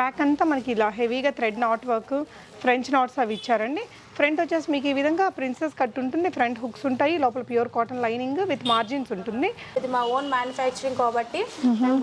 Back అంతా మనకి ఇలా హెవీగా thread knot work French knots అవి ఇచ్చారండి. ఫ్రంట్ వచ్చేసి మీకు ఈ విధంగా ప్రిన్సెస్ కట్ ఉంటుంది. ఫ్రంట్ హుక్స్ ఉంటాయి. లోపల pure cotton lining with margins ఉంటుంది. ఇది మా ఓన్ మ్యానుఫ్యాక్చరింగ్ కాబట్టి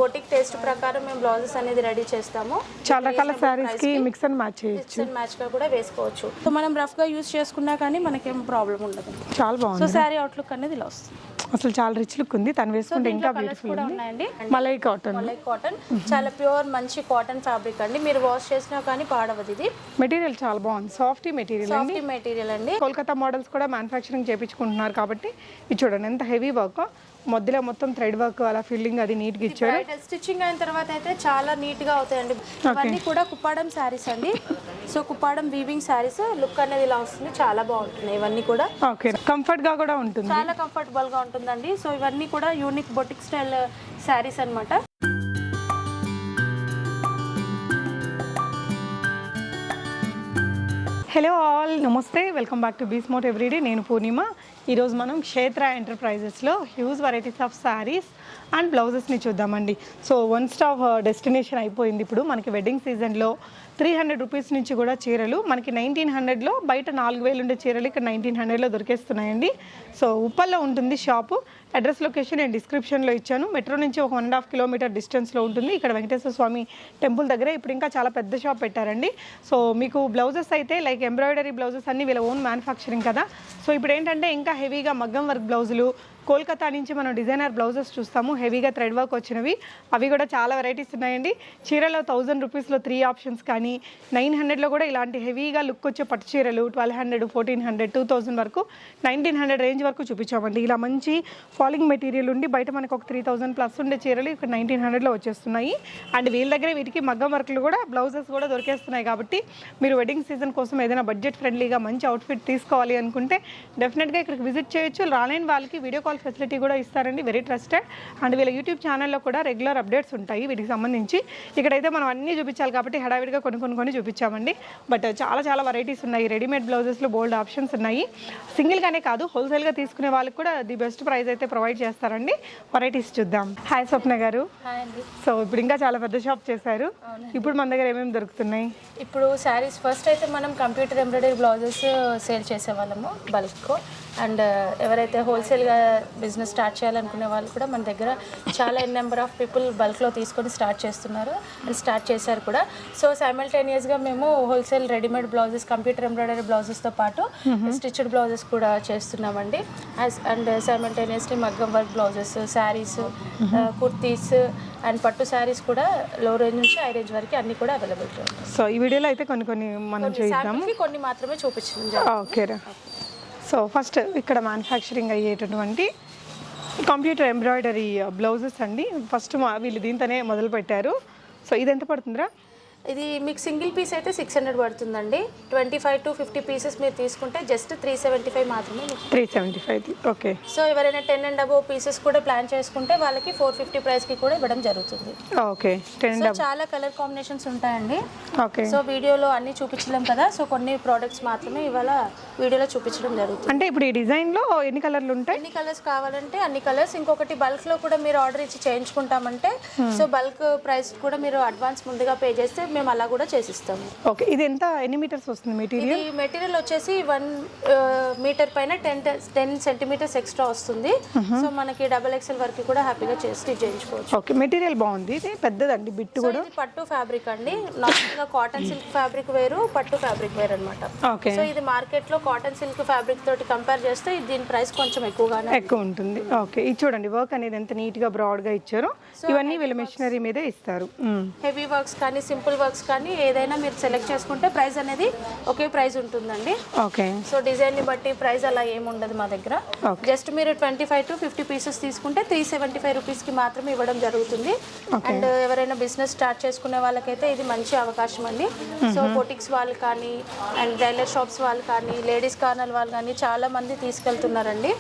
బొటిక్ టేస్ట్ ప్రకారం మేము బ్లౌజెస్ అనేది రెడీ చేస్తాము. చాలా రకాల శారీస్కి మిక్స్ అండ్ మ్యాచ్ చేయొచ్చు. మ్యాచ్గా కూడా వేసుకోవచ్చు. సో మనం రఫ్గా యూస్ చేసుకున్నా కానీ మనకేం ప్రాబ్లం ఉండదు. చాలా సో బాగుంది. శారీ అవుట్లుక్ అనేది ఇలా వస్తుంది. అసలు చాలా రిచ్ లుక్ ఉంది. తను వేసుకుంటే ఇంకా బ్యూటిఫుల్ ఉన్నాయండి. మలై కాటన్ లైక్ కాటన్ చాలా ప్యూర్ మంచి కాటన్ ఫ్యాబ్రిక్ అండి. మీరు వాష్ చేసినా కానీ పాడవదు ఇది. మెటీరియల్ చాలా బాగుంది. సాఫ్ట్ మెటీరియల్ అండి. మెటీరియల్ అండి. కోల్కతా మోడల్స్ కూడా మ్యానుఫ్యాక్చరింగ్ చేయించుకుంటున్నారు కాబట్టి ఇది చూడండి ఎంత హెవీ వర్క్ మధ్యలో మొత్తం థ్రెడ్ వర్క్ అలా ఫిల్లింగ్ అది నీట్గా ఇచ్చారు. బ్రైడల్ స్టిచ్చింగ్ అయిన తర్వాత అయితే చాలా నీట్గా అవుతాయండి. ఇవన్నీ కూడా కుప్పాడం శారీస్ అండి. So Kuppadam weaving saris look అనేది ఇలా వస్తుంది. చాలా బాగుంటుంది ఇవన్నీ కూడా. ఓకే కంఫర్ట్గా కూడా ఉంటుంది. చాలా కంఫర్టబుల్గా ఉంటుందండి. సో ఇవన్నీ కూడా యూనిక్ బొటిక్ స్టైల్ శారీస్ అన్నమాట. హలో ఆల్ నమస్తే. వెల్కమ్ బ్యాక్ టు బీస్మోట్ ఎవ్రీడే నేను పూర్ణిమ. ఈరోజు మనం Kshetra ఎంటర్ప్రైజెస్లో huge varieties of saris and బ్లౌజెస్ని చూద్దామండి. సో వన్ స్టాప్ డెస్టినేషన్ అయిపోయింది ఇప్పుడు మనకి వెడ్డింగ్ సీజన్లో త్రీ హండ్రెడ్ రూపీస్ నుంచి కూడా చీరలు. మనకి నైన్టీన్ హండ్రెడ్లో బయట నాలుగు వేలు ఉండే చీరలు ఇక్కడ నైన్టీన్ హండ్రెడ్లో దొరికేస్తున్నాయండి. సో ఉప్పల్లో ఉంటుంది షాపు. అడ్రస్ లొకేషన్ నేను డిస్క్రిప్షన్లో ఇచ్చాను. మెట్రో నుంచి ఒక వన్ అండ్ హాఫ్ కిలోమీటర్ డిస్టెన్స్లో ఉంటుంది. ఇక్కడ వెంకటేశ్వర స్వామి టెంపుల్ దగ్గర ఇప్పుడు ఇంకా చాలా పెద్ద షాప్ పెట్టారండి. సో మీకు బ్లౌజెస్ అయితే లైక్ ఎంబ్రాయిడరీ బ్లౌజెస్ అన్నీ వీళ్ళ ఓన్ మ్యానుఫ్యాక్చరింగ్ కదా. సో ఇప్పుడు ఏంటంటే ఇంకా హెవీగా మగ్గం వర్క్ బ్లౌజులు కోల్కతా నుంచి మనం డిజైనర్ బ్లౌజెస్ చూస్తాము. హెవీగా థ్రెడ్ వర్క్ వచ్చినవి. అవి కూడా చాలా వెరైటీస్ ఉన్నాయండి. చీరలో థౌజండ్ రూపీస్లో త్రీ ఆప్షన్స్ కానీ నైన్ హండ్రెడ్లో కూడా ఇలాంటి హెవీగా లుక్ వచ్చే పట్టు చీరలు twelve hundred fourteen hundred two thousand వరకు నైన్టీన్ హండ్రెడ్ రేంజ్ వరకు చూపించామండి. ఇలా మంచి ఫాలింగ్ మెటీరియల్ ఉండి బయట మనకు ఒక త్రీ థౌసండ్ ప్లస్ ఉండే చీరలు ఇక్కడ నైన్టీన్ హండ్రెడ్లో వచ్చేస్తున్నాయి. అండ్ వీళ్ళ దగ్గర వీటికి మగ్గం వర్క్లు కూడా బ్లౌజెస్ కూడా దొరికేస్తున్నాయి కాబట్టి మీరు వెడ్డింగ్ సీజన్ కోసం ఏదైనా బడ్జెట్ ఫ్రెండ్లీగా మంచి అవుట్ఫిట్ తీసుకోవాలి అనుకుంటే డెఫినెట్గా ఇక్కడికి విజిట్ చేయొచ్చు. రాలేని వాళ్ళకి వీడియో కాల్ ఫెసిలిటీ కూడా ఇస్తారండి. వెరీ ట్రస్టెడ్ అండ్ వీళ్ళ యూట్యూబ్ ఛానల్లో కూడా రెగ్యులర్ అప్డేట్స్ ఉంటాయి వీటికి సంబంధించి. ఇక్కడైతే మనం అన్నీ చూపించాలి కాబట్టి హడావిడిగా కొన్ని కొన్ని కొన్ని చూపించామండి. బట్ చాలా చాలా వెరైటీస్ ఉన్నాయి. రెడీమేడ్ బ్లౌజెస్లో బోల్డ్ ఆప్షన్స్ ఉన్నాయి. సింగిల్గానే కాదు హోల్సేల్గా తీసుకునే వాళ్ళకి కూడా ది బెస్ట్ ప్రైస్ అయితే ప్రొవైడ్ చేస్తారండి. వెరైటీస్ చూద్దాం. హాయ్ స్వప్న గారు. సో ఇప్పుడు ఇంకా చాలా పెద్ద షాప్ చేశారు. ఇప్పుడు మన దగ్గర ఏమేమి దొరుకుతున్నాయి? ఇప్పుడు శారీస్ ఫస్ట్ అయితే మనం కంప్యూటర్ ఎంబ్రాయిడరీ బ్లౌజెస్ సేల్ చేసేవాళ్ళము బల్క్ అండ్ ఎవరైతే హోల్సేల్గా బిజినెస్ స్టార్ట్ చేయాలనుకునే వాళ్ళు కూడా మన దగ్గర చాలా నెంబర్ ఆఫ్ పీపుల్ బల్క్లో తీసుకొని స్టార్ట్ చేస్తున్నారు అండ్ స్టార్ట్ చేశారు కూడా. సో సైమల్టేనియస్గా మేము wholesale readymade blouses computer embroidery బ్లౌజెస్తో పాటు స్టిచ్డ్ బ్లౌజెస్ కూడా చేస్తున్నామండి. అండ్ సైమల్టేనియస్లీ మగ్గం work blouses saris kurtis and పట్టు శారీస్ కూడా లో రేంజ్ నుంచి హై రేంజ్ వరకు అన్ని కూడా అవైలబిలిటీ సో ఈ వీడియోలో అయితే కొన్ని కొన్ని మనం చేద్దాం శాంపిల్కి కొన్ని మాత్రమే చూపించింది ఓకేరా సో ఫస్ట్ ఇక్కడ మ్యానుఫ్యాక్చరింగ్ అయ్యేటటువంటి కంప్యూటర్ ఎంబ్రాయిడరీ బ్లౌజెస్ అండి. ఫస్ట్ మా వీళ్ళు దీంతోనే మొదలు పెట్టారు సో ఇది ఎంత పడుతుందిరా? ఇది మీకు సింగిల్ పీస్ అయితే సిక్స్ హండ్రెడ్ పడుతుందండి. Twenty five to fifty pieces మీరు తీసుకుంటే జస్ట్ త్రీ సెవెంటీ ఫైవ్ మాత్రమే three seventy five okay so ఎవరైనా టెన్ అండ్ అబోవ్ పీసెస్ కూడా ప్లాన్ చేసుకుంటే వాళ్ళకి ఫోర్ ఫిఫ్టీ ప్రైస్కి కూడా ఇవ్వడం జరుగుతుంది. ఓకే టెన్ సో చాలా కలర్ కాంబినేషన్స్ ఉంటాయండి. ఓకే సో వీడియోలో అన్ని చూపించలేం కదా సో కొన్ని ప్రోడక్ట్స్ మాత్రమే ఇవాళ వీడియోలో చూపించడం జరుగుతుంది. అంటే ఇప్పుడు ఈ డిజైన్లో ఎన్ని కలర్లు ఉంటాయి? ఎన్ని కలర్స్ కావాలంటే అన్ని కలర్స్ ఇంకొకటి బల్క్లో కూడా మీరు ఆర్డర్ ఇచ్చి చేయించుకుంటామంటే సో బల్క్ ప్రైస్ కూడా మీరు అడ్వాన్స్ ముందుగా పే చేస్తే మేము అలా కూడా చేసిస్తాము. ఓకే ఇది ఎంత ఎన్ని మీటర్స్ వస్తుంది మెటీరియల్ ఇది మెటీరియల్? వచ్చేసి వన్ మీటర్ పైన టెన్ టెన్ సెంటీమీటర్స్ ఎక్స్ట్రా వస్తుంది. సో మనకి డబల్ ఎక్స్ఎల్ వరకు కూడా హ్యాపీగా చేసి స్టిచ్ చేయించుకోవచ్చు. ఓకే మెటీరియల్ బాగుంది. ఇది పెద్దదండి బిట్ కూడా. ఇది పట్టు ఫ్యాబ్రిక్ అండి. నార్మల్గా కాటన్ సిల్క్ ఫ్యాబ్రిక్ వేరు పట్టు ఫ్యాబ్రిక్ వేరు అనమాట ఓకే. సో ఇది మార్కెట్లో కాటన్ సిల్క్ ఫ్యాబ్రిక్ తోటి కంపేర్ చేస్తే దీని ప్రైస్ కొంచెం ఎక్కువగానే ఎక్కువ ఉంటుంది. ఓకే ఇది చూడండి వర్క్ అనేది ఎంత నీట్గా బ్రాడ్గా ఇచ్చారో. ఇవన్నీ వీళ్ళ మిషనరీ మీదే ఇస్తారు. హెవీ వర్క్స్ కానీ సింపుల్ వర్క్స్ కానీ ఏదైనా మీరు సెలెక్ట్ చేసుకుంటే ప్రైస్ అనేది ఒకే ప్రైస్ ఉంటుందండి. ఓకే. సో డిజైన్ని బట్టి ప్రైస్ అలా ఏమి ఉండదు మా దగ్గర. జస్ట్ మీరు twenty five to fifty pieces తీసుకుంటే త్రీ సెవెంటీ ఫైవ్ రూపీస్కి మాత్రమే ఇవ్వడం జరుగుతుంది. అండ్ ఎవరైనా బిజినెస్ స్టార్ట్ చేసుకునే వాళ్ళకైతే ఇది మంచి అవకాశం అండి. సో బొటిక్స్ వాళ్ళు కానీ అండ్ టైలర్ షాప్స్ వాళ్ళు కానీ లేడీస్ కార్నర్ వాళ్ళు కానీ చాలా మంది తీసుకెళ్తున్నారండి.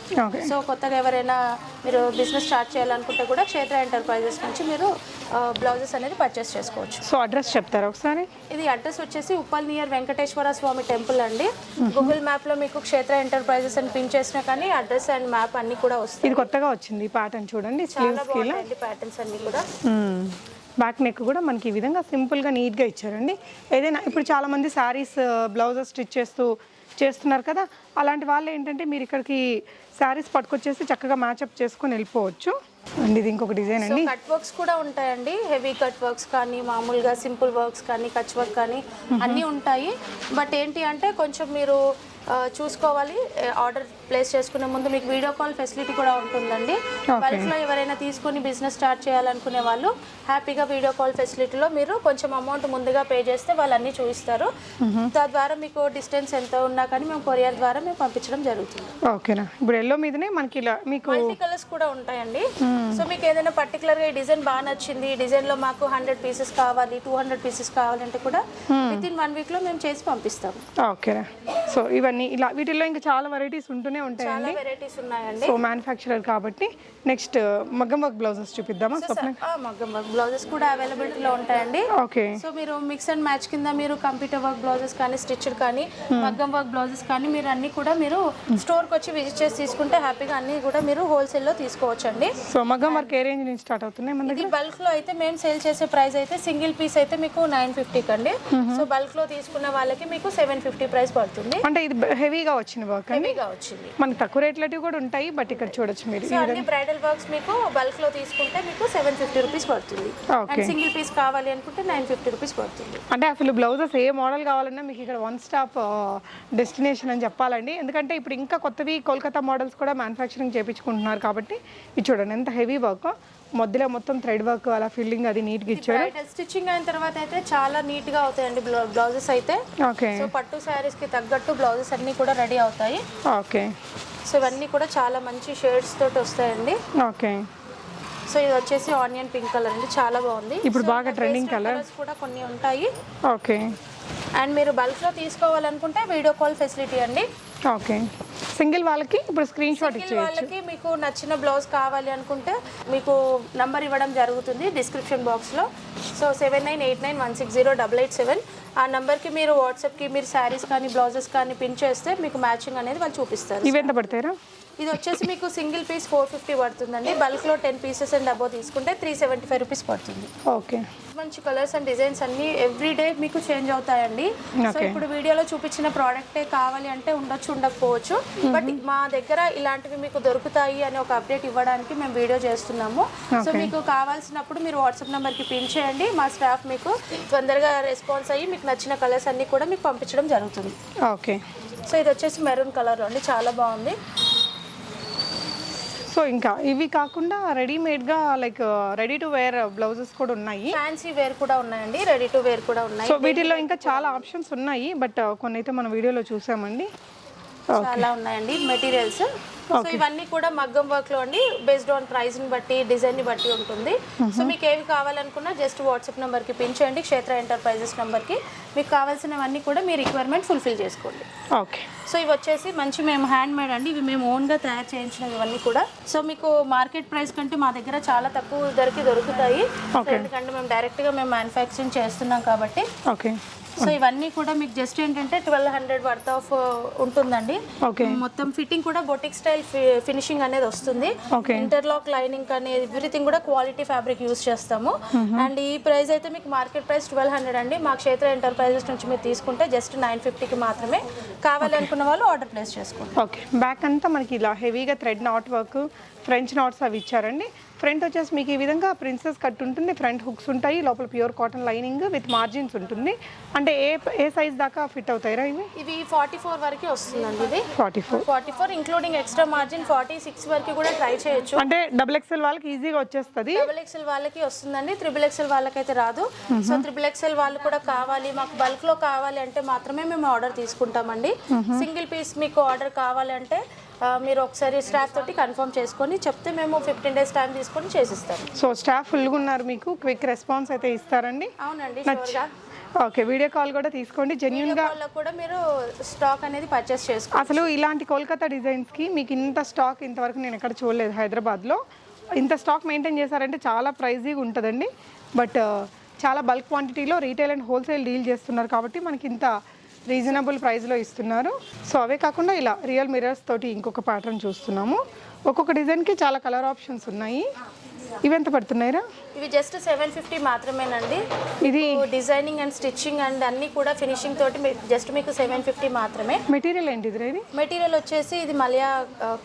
సో కొత్తగా ఎవరైనా మీరు బిజినెస్ స్టార్ట్ చేయాలనుకుంటే కూడా క్షేత్ర ఎంటర్ప్రైజెస్ నుంచి మీరు బ్లౌజెస్ అనేది పర్చేస్ చేసుకోవచ్చు. సో అడ్రస్ చెప్తారా ఒకసారి? ఇది అడ్రస్ వచ్చేసి ఉప్పల్ నియర్ వెంకటేశ్వర స్వామి టెంపుల్ అండి. గూగుల్ మ్యాప్లో మీకు క్షేత్ర ఎంటర్ప్రైజెస్ అని పిన్ చేసినా కానీ అడ్రస్ అండ్ మ్యాప్ అన్ని కూడా వస్తాయి. ఇది కొత్తగా వచ్చింది ఈ ప్యాటర్న్ చూడండి ప్యాటర్న్స్ అన్ని కూడా. బ్యాక్ నెక్ కూడా మనకి ఈ విధంగా సింపుల్గా నీట్గా ఇచ్చారండి. ఏదైనా ఇప్పుడు చాలామంది శారీస్ బ్లౌజెస్ స్టిచ్ చేస్తూ చేస్తున్నారు కదా అలాంటి వాళ్ళు ఏంటంటే మీరు ఇక్కడికి శారీస్ పట్టుకొచ్చేసి చక్కగా మ్యాచప్ చేసుకొని వెళ్ళిపోవచ్చు. అండ్ ఇది ఇంకొక డిజైన్ అండి. కట్ వర్క్స్ కూడా ఉంటాయండి. హెవీ కట్ వర్క్స్ కానీ మామూలుగా సింపుల్ వర్క్స్ కానీ కచ్ వర్క్ కానీ అన్నీ ఉంటాయి. బట్ ఏంటి అంటే కొంచెం మీరు చూసుకోవాలి. ఆర్డర్ ప్లేస్ చేసుకునే ముందు మీకు వీడియో కాల్ ఫెసిలిటీ కూడా ఉంటుందండి. బల్క్లో ఎవరైనా తీసుకొని బిజినెస్ స్టార్ట్ చేయాలనుకునే వాళ్ళు హ్యాపీగా వీడియో కాల్ ఫెసిలిటీలో మీరు కొంచెం అమౌంట్ ముందుగా పే చేస్తే వాళ్ళు అన్నీ చూపిస్తారు తద్వారా మీకు డిస్టెన్స్ ఎంత ఉన్నా కానీ మేము కొరియర్ ద్వారా మేము పంపించడం జరుగుతుంది. ఓకేనా? ఇప్పుడు ఎల్లో మీదనే మనకి ఇలా మీకు మల్టీ కలర్స్ కూడా ఉంటాయండి. సో మీకు ఏదైనా పర్టికులర్గా ఈ డిజైన్ బాగా నచ్చింది ఈ డిజైన్లో మాకు హండ్రెడ్ పీసెస్ కావాలి టూ హండ్రెడ్ పీసెస్ కావాలంటే కూడా విత్ ఇన్ వన్ వీక్లో మేము చేసి పంపిస్తాము. ఓకేనా? సో ఇవన్నీ ఇలా వీటిల్లో ఇంకా చాలా వెరైటీస్ ఉంటూనే ఉంటాయండి. వెరైటీస్ ఉన్నాయండి. సో మ్యానుఫ్యాక్చరర్ కాబట్టి నెక్స్ట్ మగ్గం వర్క్ బ్లౌజెస్ చూపిద్దామా స్వప్న? మగ్గం వర్క్ బ్లౌజెస్ కూడా అవైలబిలిటీలో ఉంటాయండి. ఓకే సో మీరు మిక్స్ అండ్ మ్యాచ్ కింద మీరు కంప్యూటర్ వర్క్ బ్లౌజెస్ కానీ స్టిచ్డ్ కానీ మగ్గం వర్క్ బ్లౌజెస్ కానీ మీరు అన్ని కూడా మీరు స్టోర్కి వచ్చి విజిట్ చేసి తీసుకుంటే హ్యాపీగా అన్ని కూడా మీరు హోల్సేల్లో తీసుకోవచ్చండి. సో మగ్గం వర్క్ ఏ రేంజ్ నుంచి స్టార్ట్ అవుతున్నాయి మన దగ్గర? బల్క్లో అయితే మేము సేల్ చేసే ప్రైస్ అయితే సింగిల్ పీస్ అయితే మీకు నైన్ ఫిఫ్టీకి అండి సో బల్క్లో తీసుకున్న వాళ్ళకి మీకు సెవెన్ ఫిఫ్టీ ప్రైస్ పడుతుంది. అంటే ఇది హెవీగా వచ్చిన వర్క్ హెవీగా వచ్చింది. మనకి తక్కువ రేట్లవి కూడా ఉంటాయి బట్ ఇక్కడ చూడొచ్చు మీరు సో అన్ని బ్రైడల్ వర్క్స్ మీకు బల్క్లో తీసుకుంటే మీకు సెవెన్ ఫిఫ్టీ రూపీస్ పడుతుంది. ఓకే అండ్ సింగిల్ పీస్ కావాలి అనుకుంటే నైన్ ఫిఫ్టీ రూపీస్ పడుతుంది. అంటే అసలు బ్లౌజెస్ ఏ మోడల్ కావాలన్నా మీకు ఇక్కడ వన్ స్టాప్ డెస్టినేషన్ అని చెప్పాలండి. ఎందుకంటే ఇప్పుడు ఇంకా కొత్తవి కోల్కతా మోడల్స్ కూడా మ్యానుఫ్యాక్చరింగ్ చేయించుకుంటున్నారు కాబట్టి ఇది చూడండి ఎంత హెవీ వర్క్ మధ్యలో మొత్తం థ్రెడ్ వర్క్ అలా ఫిల్లింగ్ అది నీట్గా ఇచ్చారు. బ్రైడల్ స్టిచ్చింగ్ అయిన తర్వాత అయితే చాలా నీట్గా అవుతాయండి బ్లౌజెస్ అయితే. ఓకే. సో పట్టు శారీస్కి తగ్గట్టు బ్లౌజెస్ అన్ని కూడా రెడీ అవుతాయి. ఓకే. సో ఇవన్నీ కూడా చాలా మంచి షేడ్స్ తోటి వస్తాయండి. ఓకే. సో ఇది వచ్చేసి ఆనియన్ పింక్ కలర్ అండి. చాలా బాగుంది. ఇప్పుడు బాగా colour. colours కూడా కొన్ని ఉంటాయి. ఓకే. అండ్ మీరు బల్క్లో తీసుకోవాలనుకుంటే వీడియో కాల్ ఫెసిలిటీ అండి. ఓకే. సింగిల్ వాళ్ళకి ఇప్పుడు స్క్రీన్ షాట్ సింగిల్ వాళ్ళకి మీకు నచ్చిన బ్లౌజ్ కావాలి అనుకుంటే మీకు నంబర్ ఇవ్వడం జరుగుతుంది డిస్క్రిప్షన్ బాక్స్లో so seven nine eight nine one six zero double eight seven ఆ నెంబర్కి మీరు వాట్సాప్కి మీరు శారీస్ కానీ బ్లౌజెస్ కానీ పిన్ చేస్తే మీకు మ్యాచింగ్ అనేది వాళ్ళు చూపిస్తారు ఇవి ఎంత పడతారా ఇది వచ్చేసి మీకు సింగిల్ పీస్ ఫోర్ ఫిఫ్టీ పడుతుందండి. బల్క్లో టెన్ పీసెస్ అండ్ అబో తీసుకుంటే త్రీ సెవెంటీ ఫైవ్ రూపీస్ పడుతుంది. ఓకే. మంచి కలర్స్ అండ్ డిజైన్స్ అన్ని ఎవ్రీ డే మీకు చేంజ్ అవుతాయండి. సో. ఇప్పుడు వీడియోలో చూపించిన ప్రోడక్టే కావాలి అంటే ఉండొచ్చు ఉండకపోవచ్చు. బట్ మా దగ్గర ఇలాంటివి మీకు దొరుకుతాయి అని ఒక అప్డేట్ ఇవ్వడానికి మేము వీడియో చేస్తున్నాము. సో. మీకు కావాల్సినప్పుడు మీరు వాట్సాప్ నెంబర్కి పిన్ చేయండి. మా స్టాఫ్ మీకు తొందరగా రెస్పాన్స్ అయ్యి మీకు నచ్చిన కలర్స్ అన్ని కూడా మీకు పంపించడం జరుగుతుంది. ఓకే. సో ఇది వచ్చేసి మెరూన్ కలర్ అండి. చాలా బాగుంది. సో ఇంకా ఇవి కాకుండా రెడీమేడ్గా like ready to wear blouses కూడా ఉన్నాయి. ఫ్యాన్సీ వేర్ కూడా ఉన్నాయండి. రెడీ టు వేర్ కూడా ఉన్నాయి. సో వీటిల్లో ఇంకా చాలా ఆప్షన్స్ ఉన్నాయి బట్ కొన్ని అయితే మన వీడియోలో చూసామండి. చాలా ఉన్నాయండి. మెటీరియల్స్ సో ఇవన్నీ కూడా మగ్గం వర్క్లో అండి బేస్డ్ ఆన్ ప్రైస్ని బట్టి డిజైన్ని బట్టి ఉంటుంది. సో మీకు ఏవి కావాలనుకున్నా జస్ట్ వాట్సాప్ నెంబర్కి పిన్ చేయండి క్షేత్ర ఎంటర్ప్రైజెస్ నెంబర్కి. మీకు కావాల్సినవన్నీ కూడా మీ రిక్వైర్మెంట్ ఫుల్ఫిల్ చేసుకోండి. ఓకే సో ఇవి వచ్చేసి మంచి మేము హ్యాండ్ మేడ్ అండి ఇవి మేము ఓన్గా తయారు చేయించినవి ఇవన్నీ కూడా. సో మీకు మార్కెట్ ప్రైస్ కంటే మా దగ్గర చాలా తక్కువ ధరకి దొరుకుతాయి. ఎందుకంటే మేము డైరెక్ట్గా మేము మ్యానుఫ్యాక్చరింగ్ చేస్తున్నాం కాబట్టి. ఓకే సో ఇవన్నీ కూడా మీకు జస్ట్ ఏంటంటే ట్వెల్వ్ హండ్రెడ్ వర్త్ ఆఫ్ ఉంటుందండి. ఓకే మొత్తం ఫిట్టింగ్ కూడా బొటిక్ స్టైల్ ఫినిషింగ్ అనేది వస్తుంది. ఇంటర్లాక్ లైనింగ్ అనేది ఎవ్రీథింగ్ కూడా క్వాలిటీ ఫ్యాబ్రిక్ యూస్ చేస్తాము. అండ్ ఈ ప్రైస్ అయితే మీకు మార్కెట్ ప్రైస్ ట్వెల్వ్ హండ్రెడ్ అండి. మా క్షేత్ర ఎంటర్ప్రైజెస్ నుంచి మీరు తీసుకుంటే జస్ట్ నైన్ ఫిఫ్టీకి మాత్రమే కావాలి అనుకున్న వాళ్ళు ఆర్డర్ ప్లేస్ చేసుకోండి. ఓకే బ్యాక్ అంతా మనకి ఇలా హెవీగా thread knot work French knots అవి ఇచ్చారండి. ఫ్రంట్ వచ్చేసి మీకు ఈ విధంగా ప్రిన్సెస్ కట్ ఉంటుంది. ఫ్రంట్ హుక్స్ ఉంటాయి. లోపల pure cotton lining with margins ఉంటుంది. అంటే ఏ ఏ సైజ్ దాకా ఫిట్ అవుతాయిరా ఇవి? ఇవి ఫార్టీ ఫోర్ వరకు వస్తుందండి ఇది. Forty four forty four including extra margin forty six వరకు కూడా ట్రై చేయొచ్చు. అంటే డబుల్ ఎక్స్ఎల్ వాళ్ళకి ఈజీగా వచ్చేస్తుంది. డబుల్ ఎక్స్ఎల్ వాళ్ళకి వస్తుందండి. త్రిబుల్ ఎక్స్ఎల్ వాళ్ళకైతే రాదు. సో త్రిబుల్ ఎక్స్ఎల్ వాళ్ళు కూడా కావాలి. మాకు బల్క్లో కావాలి అంటే మాత్రమే మేము ఆర్డర్ తీసుకుంటామండి. సింగిల్ పీస్ మీకు ఆర్డర్ కావాలి అంటే ఆ, మీరు ఒకసారి స్టాఫ్ తోటి కన్ఫర్మ్ చేసుకొని చెప్తే మేము ఫిఫ్టీన్ డేస్ టైం తీసుకొని చేసిస్తాం. సో స్టాఫ్ ఫుల్గా ఉన్నారు మీకు. క్విక్ రెస్పాన్స్ అయితే ఇస్తారండి. అవునండి ఓకే వీడియో కాల్ కూడా తీసుకోండి. జెన్యున్గా వాళ్ళకు కూడా మీరు స్టాక్ అనేది పర్చేస్ చేసుకో అసలు ఇలాంటి కోల్కతా డిజైన్స్కి మీకు ఇంత స్టాక్ ఇంతవరకు నేను ఎక్కడ చూడలేదు హైదరాబాద్లో. ఇంత స్టాక్ మెయింటైన్ చేశారంటే చాలా ప్రైజీగా ఉంటుందండి. బట్ చాలా బల్క్ క్వాంటిటీలో రీటైల్ అండ్ హోల్సేల్ డీల్ చేస్తున్నారు కాబట్టి మనకి ఇంత రీజనబుల్ ప్రైస్లో ఇస్తున్నారు. సో అవే కాకుండా ఇలా రియల్ మిరర్స్ తోటి ఇంకొక ప్యాటర్న్ చూస్తున్నాము. ఒక్కొక్క డిజైన్కి చాలా కలర్ ఆప్షన్స్ ఉన్నాయి. ఇవి ఎంత పడుతున్నాయిరా? ఇవి జస్ట్ సెవెన్ ఫిఫ్టీ మాత్రమేనండి. ఇది డిజైనింగ్ అండ్ స్టిచ్చింగ్ అండ్ అన్ని కూడా ఫినిషింగ్ తోటి జస్ట్ మీకు సెవెన్ ఫిఫ్టీ మాత్రమే. మెటీరియల్ ఏంటిదిరా ఇది? మెటీరియల్ వచ్చేసి ఇది మలయా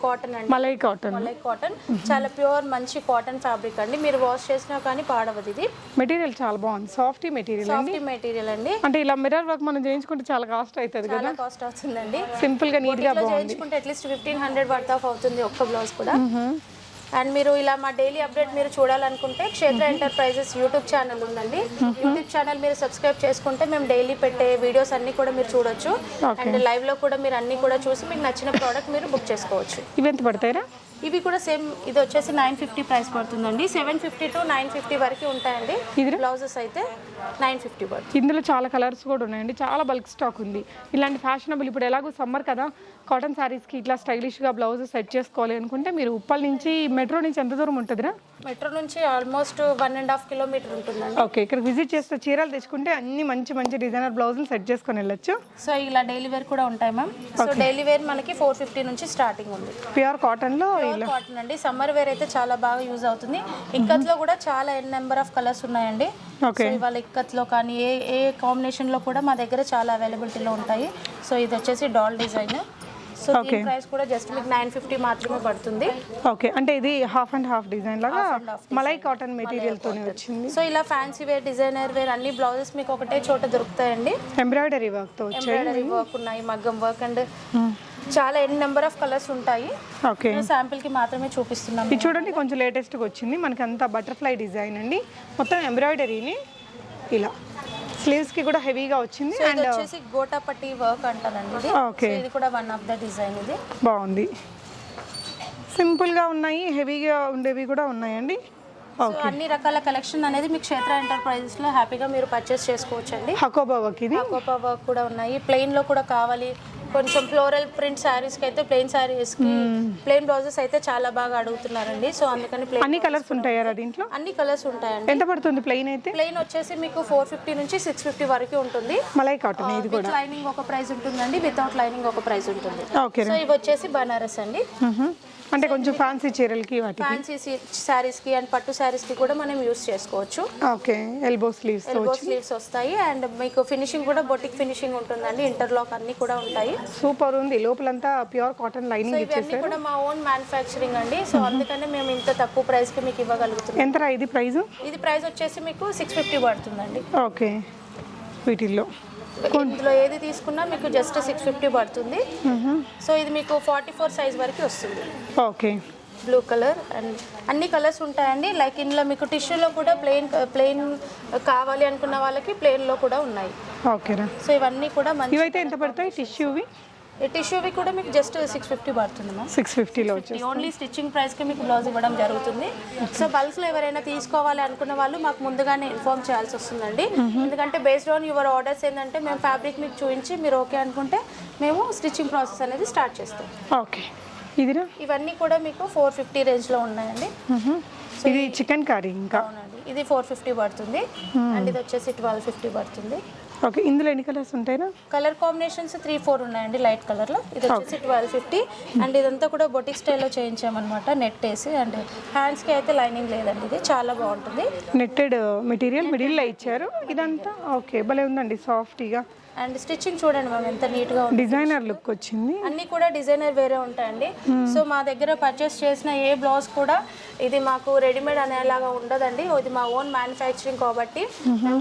కాటన్ అండి. మలై కాటన్ మలై కాటన్ చాలా ప్యూర్ మంచి కాటన్ ఫ్యాబ్రిక్ అండి. మీరు వాష్ చేసినా కానీ పాడవదు ఇది. మెటీరియల్ చాలా బాగుంది. సాఫ్ట్ మెటీరియల్ అండి. సాఫ్ట్ మెటీరియల్ అండి. అంటే ఇలా మిర్రర్ వర్క్ మనం చేయించుకుంటే చాలా కాస్ట్ అవుతుంది కదా. చాలా కాస్ట్ అవుతుందండి. సింపుల్గా నీట్గా చేయించుకుంటే at least fifteen hundred worth of అవుతుంది ఒక్క బ్లౌజ్ కూడా. అండ్ మీరు ఇలా మా డైలీ అప్డేట్ మీరు చూడాలనుకుంటే క్షేత్ర ఎంటర్ప్రైజెస్ యూట్యూబ్ ఛానల్ ఉందండి. యూట్యూబ్ ఛానల్ మీరు సబ్స్క్రైబ్ చేసుకుంటే మేము డైలీ పెట్టే వీడియోస్ అన్ని కూడా మీరు చూడొచ్చు. అండ్ లైవ్లో కూడా మీరు అన్ని కూడా చూసి మీకు నచ్చిన ప్రోడక్ట్ మీరు బుక్ చేసుకోవచ్చు. ఇవి ఎంత పడతాయిరా? ఇవి కూడా సేమ్ ఇది వచ్చేసి నైన్ ఫిఫ్టీ ప్రైస్ పడుతుందండి. Seven fifty to nine fifty వరకు ఉంటాయండి. ఇదిరా? బ్లౌజెస్ అయితే నైన్ ఫిఫ్టీ పడుతుంది. ఇందులో చాలా కలర్స్ కూడా ఉన్నాయండి. చాలా బల్క్ స్టాక్ ఉంది. ఇలాంటి ఫ్యాషనబుల్ ఇప్పుడు ఎలాగో సమ్మర్ కదా. కాటన్ శారీస్కి ఇట్లా స్టైలిష్గా బ్లౌజ్ సెట్ చేసుకోవాలి అనుకుంటే మీరు ఉప్పల్ నుంచి మెట్రో నుంచి ఎంత దూరం ఉంటుందిరా? మెట్రో నుంచి almost one and half kilometre ఉంటుందండి. ఓకే ఇక్కడ విజిట్ చేస్తే చీరలు తెచ్చుకుంటే అన్ని మంచి మంచి డిజైనర్ బ్లౌజులు సెట్ చేసుకొని వెళ్ళొచ్చు. సో ఇలా డైలీ వేర్ కూడా ఉంటాయి మ్యామ్. సో డైలీ వేర్ మనకి ఫోర్ ఫిఫ్టీ నుంచి స్టార్టింగ్ ఉంది. ప్యూర్ కాటన్లో ప్యూర్ కాటన్ అండి. సమ్మర్ వేర్ అయితే చాలా బాగా యూజ్ అవుతుంది. ఇక్కత్లో కూడా చాలా ఎన్ నెంబర్ ఆఫ్ కలర్స్ ఉన్నాయండి. ఓకే. ఇవాళ ఇక్కత్లో కానీ ఏ ఏ కాంబినేషన్లో కూడా మా దగ్గర చాలా అవైలబిలిటీలో ఉంటాయి. సో ఇది వచ్చేసి డాల్ డిజైన్ సో దీని ప్రైస్ కూడా జస్ట్ మీకు నైన్ ఫిఫ్టీ మాత్రమే పడుతుంది. ఓకే అంటే ఇది హాఫ్ అండ్ హాఫ్ డిజైన్ లాగా మలై కాటన్ మెటీరియల్తోనే వచ్చింది. సో ఇలా ఫ్యాన్సీ వేర్ డిజైనర్ వేర్ అన్ని బ్లౌజెస్ మీకు ఒకటే చోట దొరుకుతాయండి. ఎంబ్రాయిడరీ వర్క్తో వచ్చాయి. ఎంబ్రాయిడరీ వర్క్ ఉన్నాయి మగ్గం వర్క్ అండ్ చాలా ఎన్ని నెంబర్ ఆఫ్ కలర్స్ ఉంటాయి. ఓకే శాంపిల్కి మాత్రమే చూపిస్తున్నాం ఇది చూడండి కొంచెం లేటెస్ట్గా వచ్చింది. మనకి అంతా బటర్ఫ్లై డిజైన్ అండి. మొత్తం ఎంబ్రాయిడరీని ఇలా. స్లీవ్స్కి కూడా హెవీగా వచ్చింది ఇది వచ్చేసి గోటాపట్టి వర్క్ అంటారండి ఇది. ఓకే. ఇది కూడా వన్ ఆఫ్ ద డిజైన్ ఇది. బాగుంది. సింపుల్గా ఉన్నాయి హెవీగా ఉండేవి కూడా ఉన్నాయండి. అన్ని రకాల కలెక్షన్ అనేది మీకు క్షేత్ర ఎంటర్ప్రైజెస్లో హ్యాపీగా మీరు పర్చేస్ చేసుకోవచ్చండి. హకోబా వర్క్ ఇది. కోపా వర్క్ కూడా ఉన్నాయి. ప్లెయిన్లో కూడా కావాలి. కొంచెం ఫ్లోరల్ ప్రింట్ శారీస్కి అయితే ప్లెయిన్ శారీస్కి ప్లెయిన్ బ్లౌజెస్ అయితే చాలా బాగా అడుగుతున్నారండి. సో అందుకని ప్లెయిన్ అన్ని కలర్స్ ఉంటాయా దీంట్లో? అన్ని కలర్స్ ఉంటాయండి. ఎంత పడుతుంది ప్లెయిన్ అయితే? ప్లెయిన్ వచ్చేసి మీకు ఫోర్ ఫిఫ్టీ నుంచి సిక్స్ ఫిఫ్టీ వరకు ఉంటుంది. మలై కాటన్ ఇది విత్ లైనింగ్ ఒక ప్రైస్ ఉంటుందండి వితౌట్ లైనింగ్ ఒక ప్రైస్ ఉంటుంది. ఓకే సో ఇవి వచ్చేసి బనారస్ అండి. అంటే కొంచెం ఫ్యాన్సీ చీరలకి వాటికి? ఫ్యాన్సీ శారీస్కి అండ్ పట్టు శారీస్కి కూడా మనం యూస్ చేసుకోవచ్చు. Okay. Elbow sleeves elbow sleeves వస్తాయి అండ్ మీకు ఫినిషింగ్ కూడా బొటిక్ ఫినిషింగ్ ఉంటుందండి ఇంటర్లాక్ అన్ని కూడా ఉంటాయి. సూపర్ ఉంది. లోపలంతా ప్యూర్ కాటన్ లైనింగ్ ఇవన్నీ ఇచ్చేసారు. కూడా మా ఓన్ మ్యానుఫ్యాక్చరింగ్ అండి. సో అందుకనే మేము ఇంత తక్కువ ప్రైస్కి మీకు ఇవ్వగలుగుతున్నాం. ఎంతరా ఇది ప్రైజు? ఇది ప్రైస్ వచ్చేసి మీకు సిక్స్ ఫిఫ్టీ పడుతుందండి. ఓకే. వీటిల్లో. ఇందులో ఏది తీసుకున్నా మీకు జస్ట్ సిక్స్ ఫిఫ్టీ పడుతుంది. సో ఇది మీకు ఫార్టీ ఫోర్ సైజ్ వరకు వస్తుంది. ఓకే. బ్లూ కలర్ అండ్ అన్ని కలర్స్ ఉంటాయండి. లైక్ ఇందులో మీకు టిష్యూలో కూడా ప్లెయిన్ ప్లెయిన్ కావాలి అనుకున్న వాళ్ళకి ప్లెయిన్లో కూడా ఉన్నాయి. ఓకేరా సో ఇవన్నీ కూడా మంచి ఇవైతే ఎంత పడతాయి? టిష్యూవి టిష్యూవి కూడా మీకు జస్ట్ సిక్స్ ఫిఫ్టీ పడుతుంది మ్యామ్ సిక్స్ ఫిఫ్టీలో ఓన్లీ స్టిచ్చింగ్ ప్రైస్కి మీకు బ్లౌజ్ ఇవ్వడం జరుగుతుంది. సో బల్క్లో ఎవరైనా తీసుకోవాలి అనుకున్న వాళ్ళు మాకు ముందుగానే ఇన్ఫార్మ్ చేయాల్సి వస్తుందండి. ఎందుకంటే బేస్డ్ ఆన్ యువర్ ఆర్డర్స్ ఏంటంటే మేము ఫ్యాబ్రిక్ మీకు చూపించి మీరు ఓకే అనుకుంటే మేము స్టిచ్చింగ్ ప్రాసెస్ అనేది స్టార్ట్ చేస్తాం. ఓకే ఇదిరా ఇవన్నీ కూడా మీకు ఫోర్ ఫిఫ్టీ రేంజ్లో ఉన్నాయండి. ఇది చికెన్ కర్రీ ఇంకా. అవునండి. ఇది ఫోర్ ఫిఫ్టీ పడుతుంది. అండ్ ఇది వచ్చేసి ట్వెల్వ్ ఫిఫ్టీ పడుతుంది. ఓకే ఇందులో ఎన్ని కలర్స్ ఉంటాయిరా కలర్ కాంబినేషన్స్ త్రీ ఫోర్ ఉన్నాయండి లైట్ కలర్లో ఇది వచ్చేసి ట్వెల్వ్ ఫిఫ్టీ అండ్ ఇదంతా కూడా బొటిక్ స్టైల్లో చేయించామన్నమాట నెట్ వేసి. అండ్ హ్యాండ్స్కి అయితే లైనింగ్ లేదండి ఇది. చాలా బాగుంటుంది. నెట్టెడ్ మెటీరియల్ మిడిల్లో ఇచ్చారు. ఇదంతా ఓకే భలే ఉందండి సాఫ్టీగా అండ్ స్టిచ్చింగ్ చూడండి మ్యామ్ ఎంత నీట్గా ఉంది డిజైనర్ లుక్ వచ్చింది. అన్నీ కూడా డిజైనర్ వేరే ఉంటాయండి. సో మా దగ్గర పర్చేస్ చేసిన ఏ బ్లౌజ్ కూడా ఇది మాకు రెడీమేడ్ అనేలాగా ఉండదండి. ఇది మా ఓన్ మ్యానుఫ్యాక్చరింగ్ కాబట్టి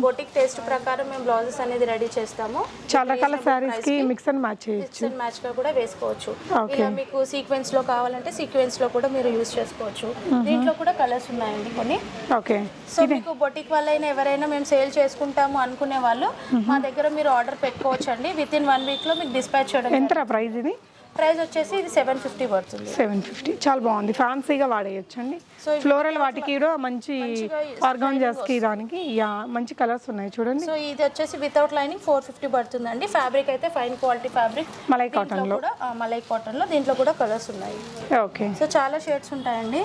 బొటిక్ టేస్ట్ ప్రకారం మేము బ్లౌజెస్ అనేది రెడీ చేస్తాము. చాలా రకాల శారీస్కి మిక్స్ అండ్ మ్యాచ్ చేయొచ్చు. మిక్స్ అండ్ మ్యాచ్గా కూడా వేసుకోవచ్చు. ఇలా మీకు సీక్వెన్స్లో కావాలంటే సీక్వెన్స్లో కూడా మీరు యూస్ చేసుకోవచ్చు. దీంట్లో కూడా కలర్స్ ఉన్నాయండి కొన్ని. ఓకే సో మీకు బొటిక్ వాళ్ళైనా ఎవరైనా మేము సేల్ చేసుకుంటాము అనుకునే వాళ్ళు మా దగ్గర మీరు ఆర్డర్ పెట్టుకోవచ్చు అండి విత్ ఇన్ వన్ వీక్లో మీకు డిస్పాచ్ చేయడం ఎంతరా ప్రైస్ ఇది? ప్రైస్ వచ్చేసి ఇది సెవెన్ ఫిఫ్టీ పడుతుంది. Seven fifty. చాలా బాగుంది. ఫ్యాన్సీగా వాడేయచ్చు అండి ఫ్లోరల్ వాటికి కూడా మంచి ఆర్గాన్జాస్కి దానికి యా మంచి కలర్స్ ఉన్నాయి చూడండి. సో ఇది వచ్చేసి వితౌట్ లైనింగ్ ఫోర్ ఫిఫ్టీ పడుతుందండి. ఫ్యాబ్రిక్ అయితే ఫైన్ క్వాలిటీ ఫ్యాబ్రిక్ మలై కాటన్లో కూడా మలై కాటన్లో దీంట్లో కూడా కలర్స్ ఉన్నాయి. ఓకే. సో చాలా షేడ్స్ ఉంటాయండి.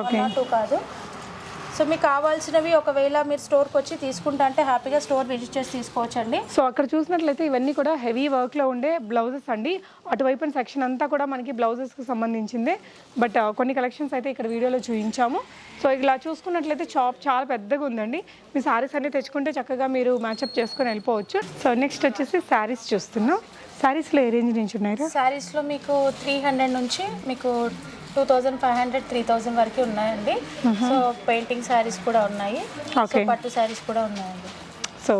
Okay. టూ కాదు. సో మీకు కావాల్సినవి ఒకవేళ మీరు స్టోర్కి వచ్చి తీసుకుంటా అంటే హ్యాపీగా స్టోర్ విజిట్ చేసి తీసుకోవచ్చండి. సో అక్కడ చూసినట్లయితే ఇవన్నీ కూడా హెవీ వర్క్లో ఉండే బ్లౌజెస్ అండి. అటువైపు సెక్షన్ అంతా కూడా మనకి బ్లౌజెస్కి సంబంధించిందే. బట్ కొన్ని కలెక్షన్స్ అయితే ఇక్కడ వీడియోలో చూపించాము. సో ఇలా చూసుకున్నట్లయితే షాప్ చాలా పెద్దగా ఉందండి. మీ శారీస్ అన్ని తెచ్చుకుంటే చక్కగా మీరు మ్యాచప్ చేసుకొని వెళ్ళిపోవచ్చు. సో నెక్స్ట్ వచ్చేసి శారీస్ చూస్తున్నాం. శారీస్లో ఏ రేంజ్ నుంచి ఉన్నాయి శారీస్లో మీకు త్రీ హండ్రెడ్ నుంచి మీకు two thousand five hundred three thousand వరకు ఉన్నాయండి. సో పెయింటింగ్ శారీస్ కూడా ఉన్నాయి. సో. పట్టు శారీస్ కూడా ఉన్నాయండి. సో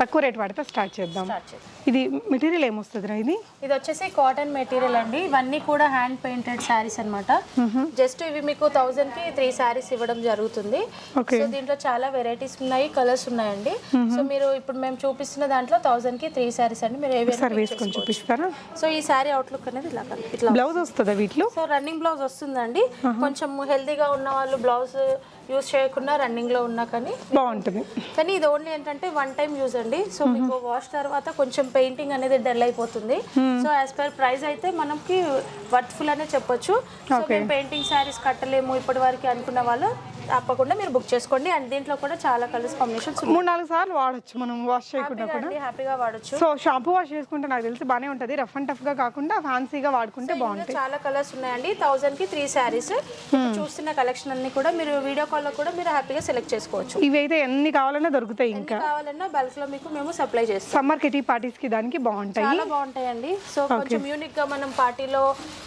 తక్కువ రేట్ పడితే స్టార్ట్ చేద్దాం. ఇది మెటీరియల్ ఏమొస్తుందిరా ఇది? ఇది వచ్చేసి కాటన్ మెటీరియల్ అండి. ఇవన్నీ కూడా హ్యాండ్ పెయింటెడ్ శారీస్ అన్నమాట. జస్ట్ ఇవి మీకు థౌజండ్కి త్రీ శారీస్ ఇవ్వడం జరుగుతుంది. సో దీంట్లో చాలా వెరైటీస్ ఉన్నాయి కలర్స్ ఉన్నాయండి. సో మీరు ఇప్పుడు మేము చూపిస్తున్న దాంట్లో థౌజండ్కి త్రీ శారీస్ అండి. మీరు ఏవి సార్ వేసుకొని చూపిస్తారా? సో ఈ శారీ అవుట్లుక్ అనేది ఇలా ఇట్లా బ్లౌజ్ వస్తుందా వీటిలో? సో రన్నింగ్ బ్లౌజ్ వస్తుందండి. కొంచెం హెల్తీగా ఉన్న వాళ్ళు బ్లౌజ్ యూస్ చేయకుండా రన్నింగ్లో ఉన్నా కానీ బాగుంటుంది. కానీ ఇది ఓన్లీ ఏంటంటే వన్ టైం యూజ్ అండి. సో మీకు వాష్ తర్వాత కొంచెం పెయింటింగ్ అనేది డల్ అయిపోతుంది. సో యాజ్ పర్ ప్రైస్ అయితే మనకి వర్త్ఫుల్ అనే చెప్పొచ్చు. సో మేము పెయింటింగ్ శారీస్ కట్టలేము ఇప్పటి వరకు అనుకున్న వాళ్ళు తప్పకుండా మీరు బుక్ చేసుకోండి. అండ్ దీంట్లో కూడా చాలా కలర్స్ కాంబినేషన్స్ మూడు నాలుగు సార్లు వాడచ్చు మనం వాష్ చేయకుండా కూడా. హ్యాపీగా వాడచ్చు. సో షాంపూ వాష్ చేసుకుంటే నాకు తెలిసి బాగానే ఉంటుంది. రఫ్ అండ్ టఫ్గా కాకుండా ఫ్యాన్సీగా వాడుకుంటే బాగుంటాయి. చాలా కలర్స్ ఉన్నాయండి. థౌసండ్కి త్రీ శారీస్. చూస్తున్న కలెక్షన్ అన్ని కూడా మీరు వీడియో కాల్లో కూడా మీరు హ్యాపీగా సెలెక్ట్ చేసుకోవచ్చు. ఇవి అయితే ఎన్ని కావాలన్నా దొరుకుతాయి ఇంకా. కావాలన్నా బల్క్లో మీకు మేము సప్లై చేస్తాం. సమ్మర్ కిటీ పార్టీస్కి దానికి బాగుంటాయి. చాలా బాగుంటాయండి. సో కొంచెం యూనిక్గా మనం పార్టీలో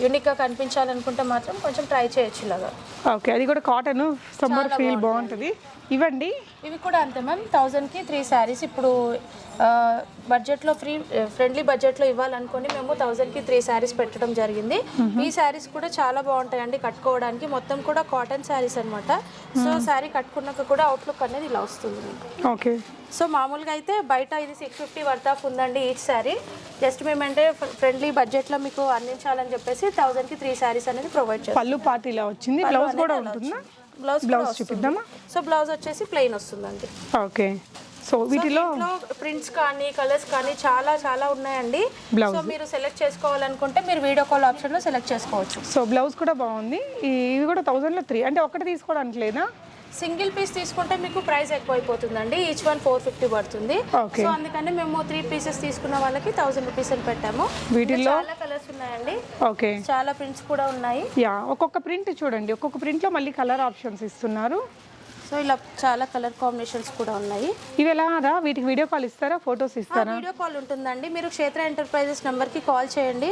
యూనిక్గా కనిపించాలనుకుంటే మాత్రం కొంచెం ట్రై చేయొచ్చు ఇలాగా. ఓకే అది కూడా కాటన్ సమ్మర్ ఫీల్ బాగుంటుంది. ఇవ్వండి. ఇవి కూడా అంతే మ్యామ్ థౌజండ్కి త్రీ శారీస్ ఇప్పుడు బడ్జెట్లో ఫ్రీ ఫ్రెండ్లీ బడ్జెట్లో ఇవ్వాలనుకొని మేము థౌజండ్కి త్రీ శారీస్ పెట్టడం జరిగింది. ఈ శారీస్ కూడా చాలా బాగుంటాయండి కట్టుకోవడానికి. మొత్తం కూడా కాటన్ శారీస్ అన్నమాట. సో శారీ కట్టుకున్నాక కూడా అవుట్లుక్ అనేది ఇలా వస్తుంది ఓకే. సో మామూలుగా అయితే బయట ఇది సిక్స్ ఫిఫ్టీ వర్త్ ఆఫ్ ఉందండి ఈచ్ శారీ జస్ట్ మేమంటే ఫ్రెండ్లీ బడ్జెట్లో మీకు అందించాలని చెప్పేసి థౌజండ్కి త్రీ శారీస్ అనేది ప్రొవైడ్ చేస్తాం. పళ్ళు పార్టీలా వచ్చింది బ్లౌజ్ కూడా ఉంటుందా? బ్లౌజ్ బ్లౌజ్ చూపిద్దామా? సో బ్లౌజ్ వచ్చేసి ప్లెయిన్ వస్తుందండి. ఓకే. సో వీటిలో ప్రింట్స్ కానీ కలర్స్ కానీ చాలా చాలా ఉన్నాయండి. సో మీరు సెలెక్ట్ చేసుకోవాలనుకుంటే మీరు వీడియో కాల్ ఆప్షన్లో సెలెక్ట్ చేసుకోవచ్చు. సో బ్లౌజ్ కూడా బాగుంది. ఇవి కూడా థౌజండ్లో త్రీ అంటే ఒకటి తీసుకోవడానికి లేదా? సింగిల్ పీస్ తీసుకుంటే మీకు ప్రైస్ ఎక్కువ అయిపోతుందండి ఈచ్ వన్ ఫోర్ ఫిఫ్టీ పడుతుంది. సో అందుకని మేము త్రీ పీసెస్ తీసుకున్న వాళ్ళకి థౌసండ్ రూపీస్ అని పెట్టాము. వీటిల్లో చాలా కలర్స్ ఉన్నాయండి. ఓకే. చాలా ప్రింట్స్ కూడా ఉన్నాయి. యా ఒక్కొక్క ప్రింట్ చూడండి. ఒక్కొక్క ప్రింట్లో మళ్ళీ కలర్ ఆప్షన్స్ ఇస్తున్నారు. సో ఇలా చాలా కలర్ కాంబినేషన్స్ కూడా ఉన్నాయి. ఇవి ఎలా రా? వీటికి వీడియో కాల్ ఇస్తారా? ఫొటోస్ ఇస్తారా? వీడియో కాల్ ఉంటుందండి. మీరు క్షేత్ర ఎంటర్ప్రైజెస్ నెంబర్కి కాల్ చేయండి.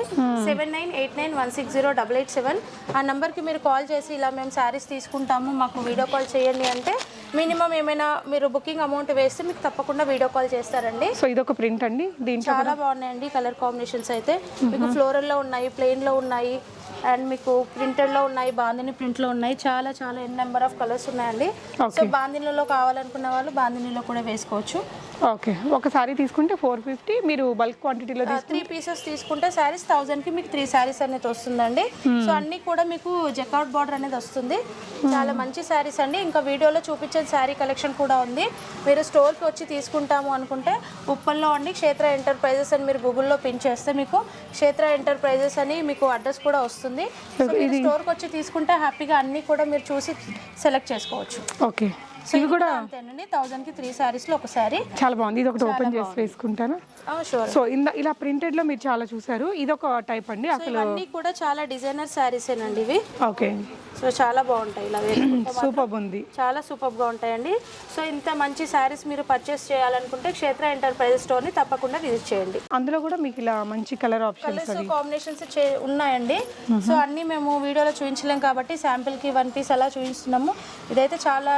Seven nine eight nine one six zero double eight seven. ఆ నెంబర్కి మీరు కాల్ చేసి ఇలా మేము శారీస్ తీసుకుంటాము మాకు వీడియో కాల్ చేయండి అంటే మినిమం ఏమైనా మీరు బుకింగ్ అమౌంట్ వేస్తే మీకు తప్పకుండా వీడియో కాల్ చేస్తారండి. సో ఇదొక ప్రింట్ అండి. దీంట్లో చాలా బాగున్నాయండి కలర్ కాంబినేషన్స్ అయితే. మీకు ఫ్లోరల్లో ఉన్నాయి ప్లెయిన్లో ఉన్నాయి. అండ్ మీకు ప్రింటెడ్లో ఉన్నాయి బాందిని ప్రింట్లో ఉన్నాయి. చాలా చాలా ఎన్ నెంబర్ ఆఫ్ కలర్స్ ఉన్నాయండి. సో. బాందినిలో కావాలనుకున్న వాళ్ళు బాందినిలో కూడా వేసుకోవచ్చు. ఓకే ఒక సారీ తీసుకుంటే ఫోర్ ఫిఫ్టీ మీరు బల్క్ క్వాంటిటీలో త్రీ పీసెస్ తీసుకుంటే శారీస్ థౌజండ్కి మీకు త్రీ శారీస్ అనేది వస్తుందండి. సో అన్ని కూడా మీకు జెకౌట్ బార్డర్ అనేది వస్తుంది. చాలా మంచి శారీస్ అండి. ఇంకా వీడియోలో చూపించే శారీ కలెక్షన్ కూడా ఉంది. మీరు స్టోర్కి వచ్చి తీసుకుంటాము అనుకుంటే ఉప్పల్లో అండి క్షేత్ర ఎంటర్ప్రైజెస్ అని మీరు గూగుల్లో పిన్ చేస్తే మీకు క్షేత్ర ఎంటర్ప్రైజెస్ అని మీకు అడ్రస్ కూడా వస్తుంది. సో మీరు స్టోర్కి వచ్చి తీసుకుంటే హ్యాపీగా అన్ని కూడా మీరు చూసి సెలెక్ట్ చేసుకోవచ్చు. ఓకే ఇవి కూడా అంతేనండి థౌజండ్కి త్రీ శారీస్లో ఒక శారీ చాలా బాగుంది. ఇది ఒకటి ఓపెన్ చేసి వేసుకుంటాను? సో ఇంద ఇలా ప్రింటెడ్లో మీరు చాలా చూసారు. ఇది ఒక టైప్ అండి అసలు. ఇవన్నీ కూడా చాలా డిజైనర్ శారీసేనండి ఇవి. ఓకే. సో చాలా బాగుంటాయి ఇలా సూపర్ ఉంది. చాలా సూపర్గా ఉంటాయండి. సో ఇంత మంచి శారీస్ మీరు పర్చేస్ చేయాలనుకుంటే క్షేత్ర ఎంటర్ప్రైజెస్ స్టోర్ని తప్పకుండా విజిట్ చేయండి. అందులో కూడా మీకు ఇలా మంచి కలర్ ఆప్షన్స్ కాంబినేషన్స్ ఉన్నాయండి. సో అన్నీ మేము వీడియోలో చూపించలేం కాబట్టి శాంపిల్కి వన్ పీస్ అలా చూపిస్తున్నాము. ఇదైతే చాలా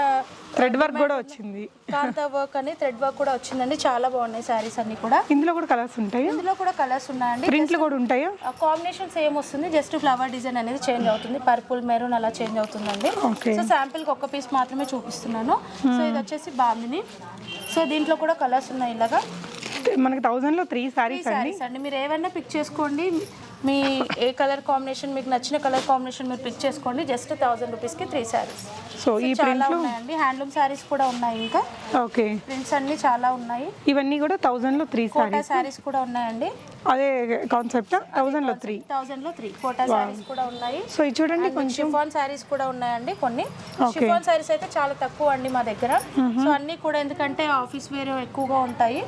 థ్రెడ్ వర్క్ కూడా వచ్చింది. కాంతా వర్క్ అని థ్రెడ్ వర్క్ కూడా వచ్చిందండి. చాలా బాగున్నాయి శారీస్ అన్నీ కూడా. ఇందులో కూడా కలర్స్ ఉంటాయి? ఇందులో కూడా కలర్స్ ఉన్నాయండి. ప్రింట్లు కూడా ఉంటాయా? కాంబినేషన్ సేమ్ వస్తుంది? జస్ట్ ఫ్లవర్ డిజైన్ అనేది చేంజ్ అవుతుంది. పర్పుల్ మెరూన్ అలా చేంజ్ అవుతుందండి. సో శాంపిల్కి ఒక్క పీస్ మాత్రమే చూపిస్తున్నాను. సో ఇది వచ్చేసి బాందిని సో దీంట్లో కూడా కలర్స్ ఉన్నాయి ఇలాగా. మనకి థౌజండ్లో త్రీ సారీస్ అండి. మీరు ఏవైనా పిక్ చేసుకోండి. మీ ఏ కలర్ కాంబినేషన్ మీకు నచ్చిన కలర్ కాంబినేషన్ మీరు పిక్ చేసుకోండి. జస్ట్ థౌసండ్ రూపీస్కి త్రీ శారీస్ సో ఈ చాలా ఉన్నాయండి. హ్యాండ్లూమ్ శారీస్ కూడా ఉన్నాయి ఇంకా. ఓకే. ప్రింట్స్ అన్ని చాలా ఉన్నాయి. ఇవన్నీ కూడా థౌజండ్లో త్రీ కోటా సారీస్ శారీస్ కూడా ఉన్నాయండి. అదే కాన్సెప్ట్ థౌజండ్లో త్రీ థౌసండ్లో త్రీ కోటా శారీస్ కూడా ఉన్నాయి. సో ఇది చూడండి కొంచెం. షిఫాన్ శారీస్ కూడా ఉన్నాయండి కొన్ని. షిఫాన్ శారీస్ అయితే చాలా తక్కువ అండి మా దగ్గర. సో అన్ని కూడా ఎందుకంటే ఆఫీస్ వేర్ ఎక్కువగా ఉంటాయి.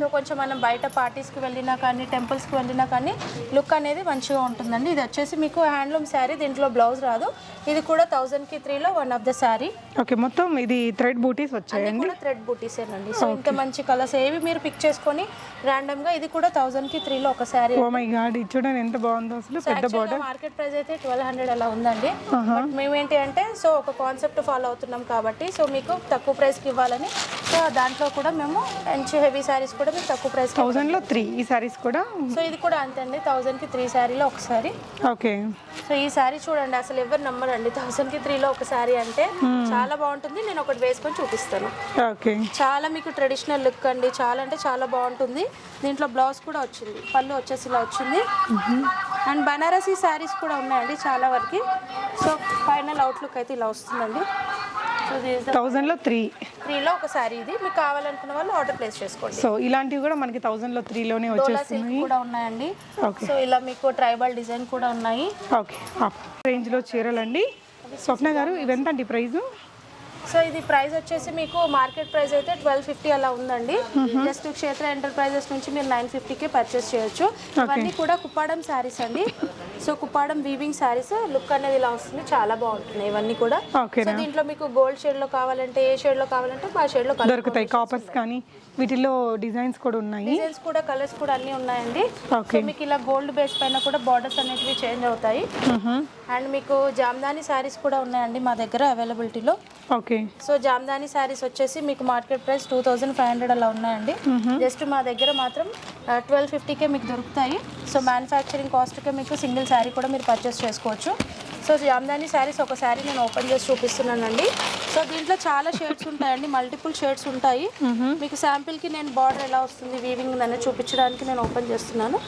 సో కొంచెం మనం బయట parties కి వెళ్ళినా కానీ temples కి వెళ్ళినా కానీ లుక్ అనేది మంచిగా ఉంటుందండి. ఇది వచ్చేసి మీకు హ్యాండ్లూమ్ శారీ దీంట్లో బ్లౌజ్ రాదు. ఇది కూడా థౌసండ్కి త్రీలో one of the sari. Okay మొత్తం ఇది థ్రెడ్ బూటీస్ వచ్చాయండి? థ్రెడ్ బూటీసేనండి సో ఇంత మంచి కలర్స్ ఏవి మీరు పిక్ చేసుకొని random గా ఇది కూడా థౌసండ్కి త్రీలో ఒక శారీ ఓ మై గాడ్ ఇది చూడండి ఎంత బాగుందో. అసలు పెద్ద బార్డర్ మార్కెట్ ప్రైస్ అయితే ట్వెల్వ్ హండ్రెడ్ అలా ఉందండి. బట్ మేమేంటి అంటే సో ఒక కాన్సెప్ట్ ఫాలో అవుతున్నాం కాబట్టి సో మీకు తక్కువ ప్రైస్కి ఇవ్వాలని. సో దాంట్లో కూడా మేము మంచి హెవీ శారీస్ కూడా మీకు తక్కువ ప్రైస్ థౌజండ్లో త్రీ ఈ సారీస్ కూడా? సో ఇది కూడా అంతే అండి. థౌసండ్కి త్రీ శారీలో ఒక శారీ ఓకే. సో ఈ శారీ చూడండి అసలు ఎవరు నమ్మరండి. థౌసండ్కి త్రీలో ఒక శారీ అంటే చాలా బాగుంటుంది. నేను ఒకటి వేసుకొని చూపిస్తాను. ఓకే. చాలా మీకు ట్రెడిషనల్ లుక్ అండి. చాలా అంటే చాలా బాగుంటుంది. దీంట్లో బ్లౌజ్ కూడా వచ్చింది. పళ్ళు వచ్చేసి ఇలా వచ్చింది అండ్ బనారసీ శారీస్ కూడా ఉన్నాయండి చాలా వరకు. సో ఫైనల్ అవుట్లుక్ అయితే ఇలా వస్తుందండి. సో థౌజండ్లో త్రీ త్రీలో ఒక శారీ ఇది. మీకు కావాలనుకున్న వాళ్ళు ఆర్డర్ ప్లేస్ చేసుకోండి. సో ఇలాంటివి కూడా మనకి థౌజండ్లో త్రీలోనే డోలా సిల్క్ వచ్చేస్తున్నాయి కూడా ఉన్నాయండి. సో ఇలా మీకు ట్రైబల్ డిజైన్ కూడా ఉన్నాయి. ఓకే. రేంజ్లో చీరలండి. స్వప్న గారు ఇవెంత అండి ప్రైజు? సో ఇది ప్రైస్ వచ్చేసి మీకు మార్కెట్ ప్రైస్ అయితే ట్వెల్వ్ ఫిఫ్టీ అలా ఉందండి. జస్ట్ క్షేత్ర ఎంటర్ప్రైజెస్ నుంచి మీరు నైన్ ఫిఫ్టీకే పర్చేస్ చేయొచ్చు. ఇవన్నీ కూడా కుప్పాడం శారీస్ అండి. So Kuppadam weaving saris look అనేది ఇలా వస్తుంది. చాలా బాగుంటున్నాయి ఇవన్నీ కూడా. సో దీంట్లో మీకు గోల్డ్ షేడ్లో కావాలంటే ఏ షేడ్లో కావాలంటే ఆ షేడ్లో దొరుకుతాయి. కాపర్స్ కానీ వీటిల్లో డిజైన్స్ కూడా ఉన్నాయి. డిజైన్స్ కూడా కలర్స్ కూడా అన్ని ఉన్నాయండి. సో మీకు ఇలా గోల్డ్ బేస్ పైన కూడా బార్డర్స్ అనేటివి చేంజ్ అవుతాయి. అండ్ మీకు జామ్దాని శారీస్ కూడా ఉన్నాయండి మా దగ్గర అవైలబిలిటీలో ఓకే. సో జామ్దాని శారీస్ వచ్చేసి మీకు market price two thousand five hundred అలా ఉన్నాయండి. జస్ట్ మా దగ్గర మాత్రం ట్వెల్వ్ ఫిఫ్టీకే మీకు దొరుకుతాయి. సో మ్యానుఫ్యాక్చరింగ్ కాస్ట్కే మీకు సింగిల్ శారీ కూడా మీరు పర్చేస్ చేసుకోవచ్చు. సో జామ్దాని శారీస్ ఒక శారీ నేను ఓపెన్ చేసి చూపిస్తున్నానండి. సో దీంట్లో చాలా షేడ్స్ ఉంటాయండి. మల్టిపుల్ షేడ్స్ ఉంటాయి. మీకు శాంపిల్కి నేను బార్డర్ ఎలా వస్తుంది వీవింగ్ అనేది చూపించడానికి నేను ఓపెన్ చేస్తున్నాను.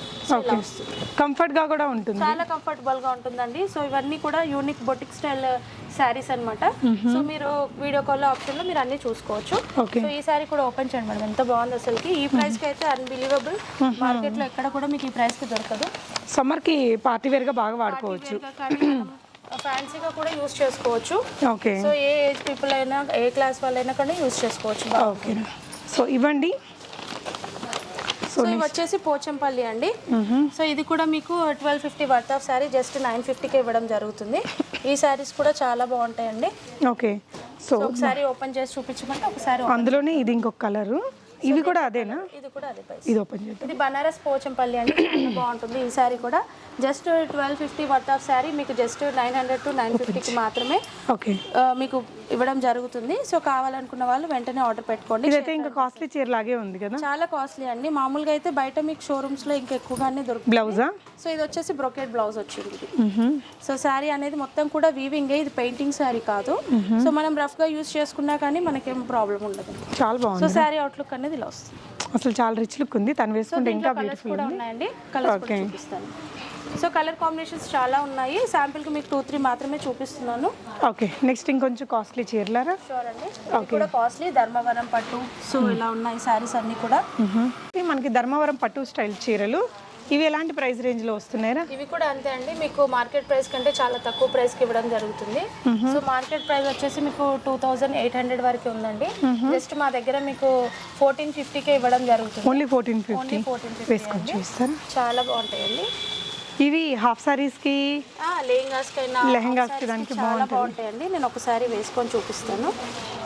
కంఫర్ట్గా కూడా ఉంటుంది. చాలా కంఫర్టబుల్గా ఉంటుందండి. సో ఇవన్నీ కూడా యూనిక్ బొటిక్ స్టైల్ శారీస్ అన్నమాట. సో మీరు వీడియో కాల్ ఆప్షన్లో మీరు అన్ని చూసుకోవచ్చు. సో ఈ సారీ కూడా ఓపెన్ చేయండి మేడం. ఎంత బాగుంది అసలుకి. ఈ ప్రైస్కి అయితే అన్బిలీవబుల్ మార్కెట్లో ఎక్కడ కూడా మీకు ఈ ప్రైస్కి దొరకదు. సమ్మర్కి పార్టీ వేర్గా బాగా వాడుకోవచ్చు. ఫ్యాన్సీగా కూడా యూస్ చేసుకోవచ్చు. ఓకే. సో ఏ ఏజ్ పీపుల్ అయినా ఏ క్లాస్ వాళ్ళైనా కానీ యూస్ చేసుకోవచ్చు ఓకే. సో ఇవ్వండి. సో ఇవి వచ్చేసి పోచంపల్లి అండి. సో ఇది కూడా మీకు twelve fifty worth of sari just nine ఫిఫ్టీకి ఇవ్వడం జరుగుతుంది. ఈ శారీస్ కూడా చాలా బాగుంటాయండి. ఓకే. సో ఒకసారి ఓపెన్ చేసి చూపించమంటే ఒకసారి అందులోనే ఇది ఇంకొక కలరు. ఇవి కూడా అదేనా? ఇది కూడా అదే ప్రైస్ ఇది ఓపెన్ చేద్దాం. ఇది బనారస్ పోచంపల్లి చాలా బాగుంటుంది. ఈ శారీ కూడా just twelve fifty worth of sari. మీకు just nine hundred to nine ఫిఫ్టీకి మాత్రమే ఓకే మీకు ఇవ్వడం జరుగుతుంది. సో కావాలనుకున్న వాళ్ళు వెంటనే ఆర్డర్ పెట్టుకోండి. ఇదైతే ఇంకా కాస్ట్లీ చీర లాగే ఉంది కదా? చాలా కాస్ట్లీ అండి. మామూలుగా అయితే బయట మీకు షోరూమ్స్లో ఇంకా ఎక్కువగానే దొరుకుతుంది. బ్లౌజా సో ఇది వచ్చేసి బ్రొకెట్ బ్లౌజ్ వచ్చింది సో శారీ అనేది మొత్తం కూడా వీవింగ్ ఇది పెయింటింగ్ శారీ కాదు. సో మనం రఫ్గా యూస్ చేసుకున్నా కానీ మనకేం ప్రాబ్లం ఉండదు. చాలా సో బాగుంది. శారీ అవుట్లుక్ అనేది ఇలా వస్తుంది అసలు చాలా రిచ్ లుక్ ఉంది. తను వేసుకుంటే ఇంకా బ్యూటిఫుల్ కూడా ఉన్నాయండి. కలర్స్ కూడా Okay. చూపిస్తాను. సో కలర్ కాంబినేషన్స్ చాలా ఉన్నాయి. శాంపిల్కి మీకు టూ త్రీ మాత్రమే చూపిస్తున్నాను. ఓకే నెక్స్ట్ ఇంకొంచెం కాస్ట్లీ చీరలారా? షూర్ అండి. ఇది కూడా కాస్ట్లీ ధర్మవరం పట్టు. సో ఇలా ఉన్నాయి శారీస్ అన్ని కూడా. మనకి ధర్మవరం పట్టు స్టైల్ చీరలు. ఇవి ఎలాంటి ప్రైస్ రేంజ్లో వస్తున్నాయరా? ఇవి కూడా అంతే అండి. మీకు మార్కెట్ ప్రైస్ కంటే చాలా తక్కువ ప్రైస్కి ఇవ్వడం జరుగుతుంది. సో మార్కెట్ ప్రైస్ వచ్చేసి మీకు టూ థౌజండ్ ఎయిట్ హండ్రెడ్ వరకు ఉందండి. జస్ట్ మా దగ్గర మీకు ఫోర్టీన్ ఫిఫ్టీకే ఇవ్వడం జరుగుతుంది. Only fourteen fifty fourteen fifty చాలా బాగుంటాయండి. ఇవి హాఫ్ సారీస్కి లెహంగాస్ దానికి చాలా బాగుంటాయండి. నేను ఒకసారి వేసుకొని చూపిస్తాను.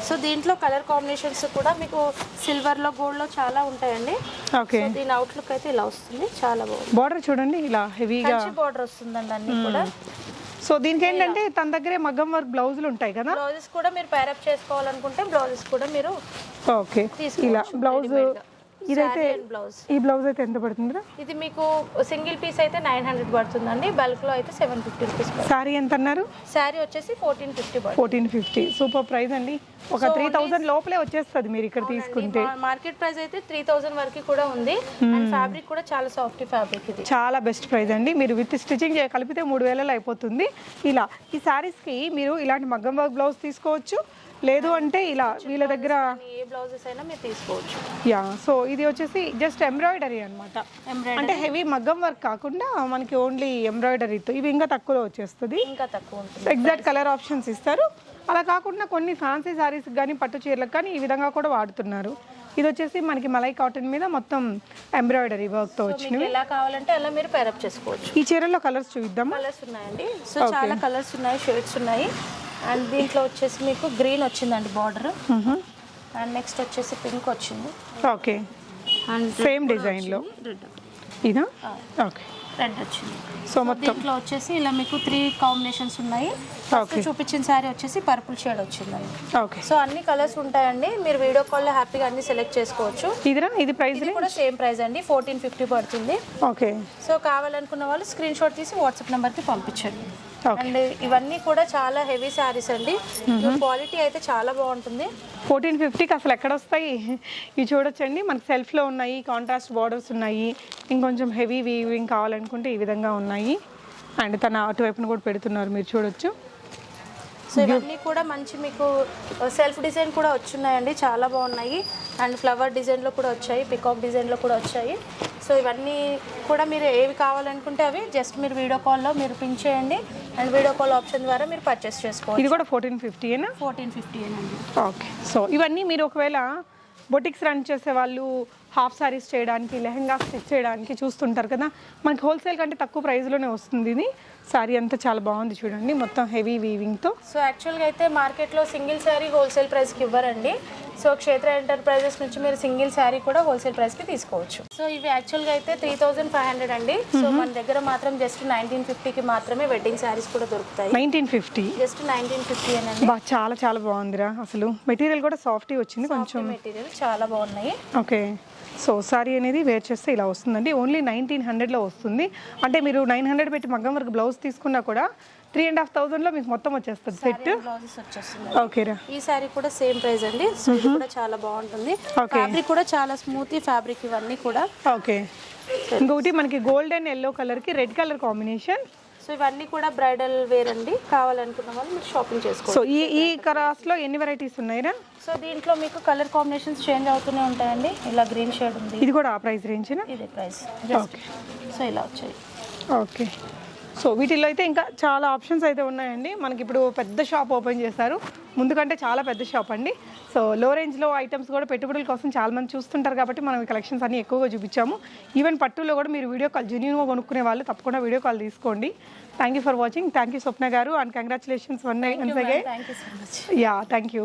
సో దీంట్లో కలర్ కాంబినేషన్స్ కూడా మీకు సిల్వర్లో గోల్డ్లో చాలా ఉంటాయండి. ఓకే. దీని అవుట్లుక్ అయితే ఇలా వస్తుంది. చాలా బాగుంది. బార్డర్ చూడండి ఇలా హెవీగా బార్డర్ వస్తుందండి అన్ని కూడా. సో దీనికి ఏంటంటే తన దగ్గరే మగ్గం వర్క్ బ్లౌజులు ఉంటాయి కదా? బ్లౌజెస్ కూడా మీరు ప్యారప్ చేసుకోవాలనుకుంటే బ్లౌజెస్ కూడా మీరు ఓకే. ఇలా బ్లౌజ్. ఇదైతే బ్లౌజ్. ఈ బ్లౌజ్ అయితే ఎంత పడుతుందిరా ఇది మీకు సింగిల్ పీస్ అయితే నైన్ హండ్రెడ్ పడుతుందండి. బల్క్లో అయితే సెవెన్ ఫిఫ్టీ రూపీస్ పడుతుంది. శారీ ఎంత అన్నారు శారీ వచ్చేసి ఫోర్టీన్ ఫిఫ్టీ పడుతుంది. Fourteen fifty. సూపర్ ప్రైస్ అండి. ఒక త్రీ థౌజండ్ లోపలే వచ్చేస్తుంది మీరు ఇక్కడ తీసుకుంటే. మార్కెట్ ప్రైస్ అయితే త్రీ థౌసండ్ వరకు కూడా ఉంది. అండ్ ఫ్యాబ్రిక్ కూడా చాలా సాఫ్ట్ ఫ్యాబ్రిక్ ఇది. చాలా బెస్ట్ ప్రైస్ అండి. మీరు విత్ స్టిచ్చింగ్ చే- కలిపితే మూడు వేలలో అయిపోతుంది. ఇలా ఈ శారీస్కి మీరు ఇలాంటి మగ్గం వర్క్ బ్లౌజ్ తీసుకోవచ్చు. లేదు అంటే ఇలా వీళ్ళ దగ్గర ఏ బ్లౌజెస్ అయినా మీరు తీసుకోవచ్చు. యా సో ఇది వచ్చేసి జస్ట్ ఎంబ్రాయిడరీ అనమాట అంటే హెవీ మగ్గం వర్క్ కాకుండా మనకి ఓన్లీ ఎంబ్రాయిడరీతో ఇవి ఇంకా తక్కువలో వచ్చేస్తుంది. ఇంకా తక్కువ ఉంటుంది. ఎగ్జాక్ట్ కలర్ ఆప్షన్స్ ఇస్తారు. అలా కాకుండా కొన్ని ఫ్యాన్సీ శారీస్ కానీ పట్టు చీరలకు కానీ ఈ విధంగా కూడా వాడుతున్నారు. ఇది వచ్చేసి మనకి మలై కాటన్ మీద మొత్తం ఎంబ్రాయిడరీ వర్క్తో వచ్చినవి మీకు ఎలా కావాలంటే అలా మీరు పేరప్ చేసుకోవచ్చు. ఈ చీరల్లో కలర్స్ చూద్దామా కలర్స్ ఉన్నాయండి. సో చాలా కలర్స్ ఉన్నాయి షేడ్స్ ఉన్నాయి. అండ్ దీంట్లో వచ్చేసి మీకు గ్రీన్ వచ్చిందండి బార్డర్. అండ్ నెక్స్ట్ వచ్చేసి పింక్ వచ్చింది. ఓకే. అండ్ సేమ్ డిజైన్లో. ఇదా? ఓకే. రెడ్ వచ్చింది. సో మొత్తం దీంట్లో వచ్చేసి ఇలా మీకు త్రీ కాంబినేషన్స్ ఉన్నాయి. ఫస్ట్ చూపించిన శారీ వచ్చేసి పర్పుల్ షేడ్ వచ్చిందండి. ఓకే. సో అన్ని కలర్స్ ఉంటాయండి. మీరు వీడియో కాల్లో హ్యాపీగా అన్ని సెలెక్ట్ చేసుకోవచ్చు. ఇదిరా? ఇది ప్రైస్ ఇది కూడా సేమ్ ప్రైస్ అండి. ఫోర్టీన్ ఫిఫ్టీ పడుతుంది. ఓకే. సో కావాలనుకున్న వాళ్ళు స్క్రీన్ షాట్ తీసి వాట్సాప్ నెంబర్కి పంపించండి. అండ్ ఇవన్నీ కూడా చాలా హెవీ శారీస్ అండి. క్వాలిటీ అయితే చాలా బాగుంటుంది. ఫోర్టీన్ ఫిఫ్టీకి అసలు ఎక్కడ వస్తాయి? ఇవి చూడొచ్చండి. మనకి సెల్ఫ్లో ఉన్నాయి కాంట్రాస్ట్ బార్డర్స్ ఉన్నాయి. ఇంకొంచెం హెవీ వీవింగ్ కావాలనుకుంటే ఈ విధంగా ఉన్నాయి. అండ్ తన అటువైపున కూడా పెడుతున్నారు మీరు చూడొచ్చు. సో ఇవన్నీ కూడా మంచి మీకు సెల్ఫ్ డిజైన్ కూడా వచ్చున్నాయండి. చాలా బాగున్నాయి. అండ్ ఫ్లవర్ డిజైన్లో కూడా వచ్చాయి పికాక్ డిజైన్లో కూడా వచ్చాయి. సో ఇవన్నీ కూడా మీరు ఏవి కావాలనుకుంటే అవి జస్ట్ మీరు వీడియో కాల్లో మీరు పిన్ చేయండి. అండ్ వీడియో కాల్ ఆప్షన్ ద్వారా మీరు పర్చేస్ చేసుకోవచ్చు. ఇది కూడా ఫోర్టీన్ ఫిఫ్టీయేనా ఫోర్టీన్ ఫిఫ్టీ అండి. ఓకే సో ఇవన్నీ మీరు ఒకవేళ బొటిక్స్ రన్ చేసే వాళ్ళు హాఫ్ సారీస్ చేయడానికి లెహంగా స్టిచ్ చేయడానికి చూస్తుంటారు కదా మనకి హోల్సేల్ కంటే తక్కువ ప్రైస్లోనే వస్తుంది ఇది. సారీ అంతా చాలా బాగుంది చూడండి మొత్తం హెవీ వీవింగ్తో సో యాక్చువల్గా అయితే మార్కెట్లో సింగిల్ శారీ హోల్సేల్ ప్రైస్కి ఇవ్వరండి. సో క్షేత్ర ఎంటర్ప్రైజెస్ నుంచి మీరు సింగిల్ శారీ కూడా హోల్సేల్ ప్రైస్కి తీసుకోవచ్చు. సో ఇవి యాక్చువల్గా అయితే త్రీ థౌజండ్ ఫైవ్ హండ్రెడ్ అండి. సో మన దగ్గర మాత్రం జస్ట్ నైన్టీన్ ఫిఫ్టీకి మాత్రమే వెడ్డింగ్ శారీస్ కూడా దొరుకుతాయి. Nineteen fifty? Just nineteen fifty అనండి. బా చాలా చాలా బాగుందిరా. అసలు మెటీరియల్ కూడా సాఫ్టీ వచ్చింది కొంచెం. మెటీరియల్ చాలా బాగున్నాయి. ఓకే. సో సారీ అనేది వేర్ చేస్తే ఇలా వస్తుందండి. ఓన్లీ నైన్టీన్ హండ్రెడ్లో వస్తుంది. అంటే మీరు నైన్ హండ్రెడ్ పెట్టి మగ్గం వరకు బ్లౌజ్ తీసుకున్నా కూడా త్రీ అండ్ హాఫ్ థౌజండ్లో మీకు మొత్తం వచ్చేస్తుంది. సెట్ బ్లౌజెస్ వచ్చేస్తుంది ఓకేరా ఈ శారీ కూడా సేమ్ ప్రైస్ అండి. సో ఇది కూడా చాలా బాగుంటుంది. ఫ్యాబ్రిక్ కూడా చాలా స్మూత్ ఫ్యాబ్రిక్ ఇవన్నీ కూడా. ఓకే ఇంకొకటి మనకి గోల్డెన్ ఎల్లో కలర్కి రెడ్ కలర్ కాంబినేషన్ సో ఇవన్నీ కూడా బ్రైడల్ వేర్ అండి. కావాలనుకున్న వాళ్ళు మీరు షాపింగ్ చేసుకోవచ్చు. సో ఈ ఈ క్రాస్లో ఎన్ని వెరైటీస్ ఉన్నాయిరా? సో దీంట్లో మీకు కలర్ కాంబినేషన్స్ చేంజ్ అవుతూనే ఉంటాయండి. ఇలా గ్రీన్ షేడ్ ఉంది. ఇది కూడా ఆ ప్రైస్ రేంజ్నా ఇదే ప్రైస్ సో ఇలా వచ్చాయి. ఓకే సో వీటిల్లో అయితే ఇంకా చాలా ఆప్షన్స్ అయితే ఉన్నాయండి. మనకి ఇప్పుడు పెద్ద షాప్ ఓపెన్ చేశారు. ముందు కంటే చాలా పెద్ద షాప్ అండి. సో లో రేంజ్లో ఐటమ్స్ కూడా పెట్టుబడుల కోసం చాలా మంది చూస్తుంటారు కాబట్టి మనం కలెక్షన్స్ అన్ని ఎక్కువగా చూపించాము. ఈవెన్ పట్టులో కూడా మీరు వీడియో కాల్ జెన్యున్గా కొనుక్కునే వాళ్ళు తప్పకుండా వీడియో కాల్ తీసుకోండి. Thank you for watching thank you Swapna గారు. And congratulations one yeah thank you